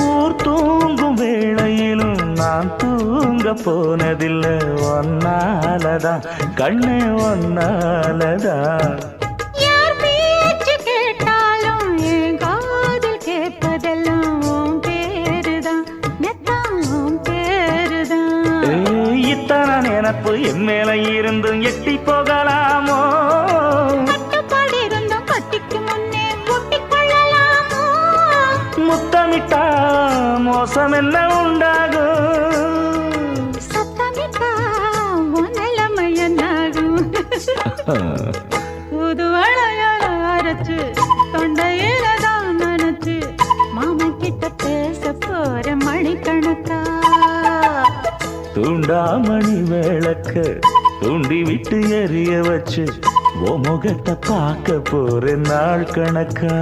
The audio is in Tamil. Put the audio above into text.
ஊர் தூங்கும் வேளையிலும் நான் தூங்க போனதில்லை. ஒன்னாலதான் கண்ணே ஒன்னாலதான் நினப்பு என் மேல இருந்தும் எட்டி போகலாமோ முத்தமிட்டா மோசம் என்ன உண்டாகும் சத்தமிட்டா உன் நிலைமை என்னாகும் புது வளையல அரைச்சு தொண்டையில தான் நினைச்சு மாமன் கிட்ட பேச போற மணிக்கணக்கா தூண்டாமணி விளக்க தூண்டி விட்டு எரிய வச்சு ஓ முகத்தை பார்க்க போற நாள் கணக்கா